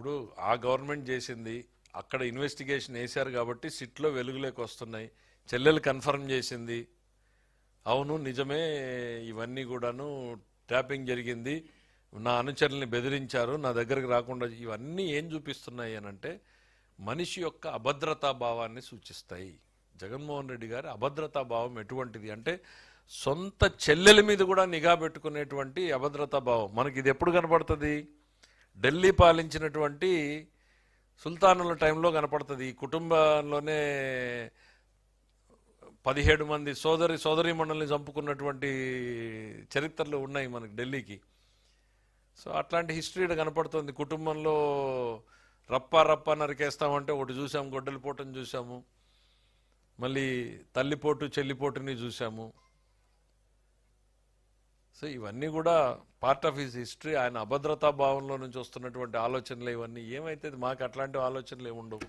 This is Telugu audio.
ఇప్పుడు ఆ గవర్నమెంట్ చేసింది అక్కడ ఇన్వెస్టిగేషన్ వేశారు కాబట్టి సిట్లో వెలుగులోకి వస్తున్నాయి. చెల్లెలు కన్ఫర్మ్ చేసింది. అవును నిజమే ఇవన్నీ కూడాను ట్యాపింగ్ జరిగింది. నా అనుచరుల్ని బెదిరించారు నా దగ్గరికి రాకుండా ఇవన్నీ ఏం చూపిస్తున్నాయి అని అంటే మనిషి యొక్క అభద్రతా భావాన్ని సూచిస్తాయి. జగన్మోహన్ రెడ్డి గారి అభద్రతా భావం ఎటువంటిది అంటే సొంత చెల్లెల మీద కూడా నిఘా పెట్టుకునేటువంటి అభద్రతా భావం. మనకి ఇది ఎప్పుడు కనపడుతుంది? ఢిల్లీ పాలించినటువంటి సుల్తానుల టైంలో కనపడుతుంది. ఈ కుటుంబంలోనే పదిహేడు మంది సోదరి సోదరి మండలిని చంపుకున్నటువంటి చరిత్రలు ఉన్నాయి మనకి ఢిల్లీకి. సో అట్లాంటి హిస్టరీ కనపడుతుంది. కుటుంబంలో రప్ప రప్ప నరికేస్తామంటే ఒకటి చూసాము గొడ్డలిపోటుని చూసాము మళ్ళీ తల్లిపోటు చెల్లిపోటుని చూసాము. సో ఇవన్నీ కూడా పార్ట్ ఆఫ్ హిస్ హిస్టరీ ఆయన అభద్రతా భావంలో నుంచి వస్తున్నటువంటి ఆలోచనలు ఇవన్నీ ఏమైతే మాకు అట్లాంటి ఆలోచనలు ఏముండవు.